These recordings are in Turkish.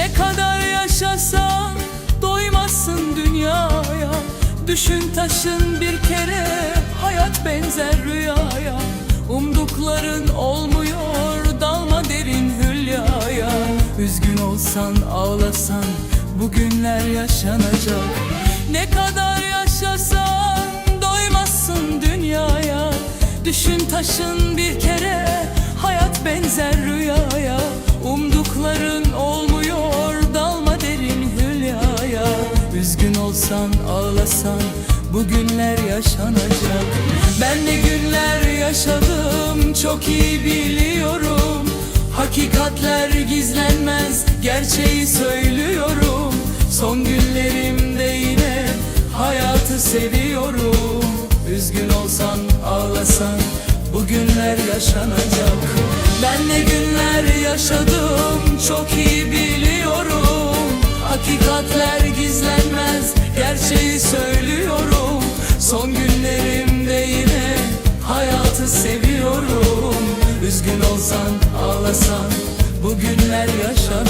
Ne kadar yaşasan doymazsın dünyaya. Düşün taşın bir kere hayat benzer rüyaya. Umdukların olmuyor dalma derin hülyaya. Üzgün olsan ağlasan bugünler yaşanacak. Ne kadar yaşasan doymazsın dünyaya. Düşün taşın bir kere hayat benzer rüyaya. Umdukların olmuyor Olsan ağlasan Bugünler yaşanacak. Ben ne günler yaşadım Çok iyi biliyorum. Hakikatler gizlenmez Gerçeği söylüyorum. Son günlerimde yine Hayatı seviyorum. Üzgün olsan ağlasan Bugünler yaşanacak. Ben ne günler yaşadım Çok iyi biliyorum. Hakikatler gizlenmez Gerçeği söylüyorum. Son günlerimde yine Hayatı seviyorum. Üzgün olsan ağlasan Bugünler yaşanacak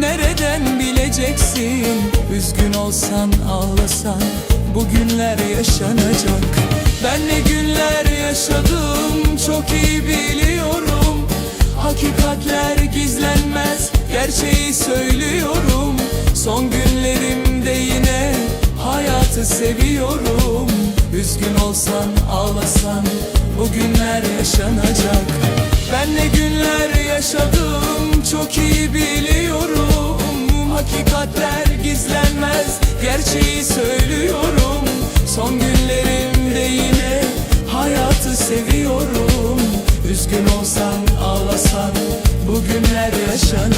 nereden bileceksin? Üzgün olsan ağlasan bugünler yaşanacak. Ben ne günler yaşadım çok iyi biliyorum. Hakikatler gizlenmez gerçeği söylüyorum. Son günlerimde yine hayatı seviyorum. Üzgün olsan ağlasan bugünler yaşanacak. Ben ne günler yaşadım çok iyi biliyorum hakikatler gizlenmez. Gerçeği söylüyorum. Son günlerimde yine hayatı seviyorum. Üzgün olsan ağlasan bugünler yaşanır.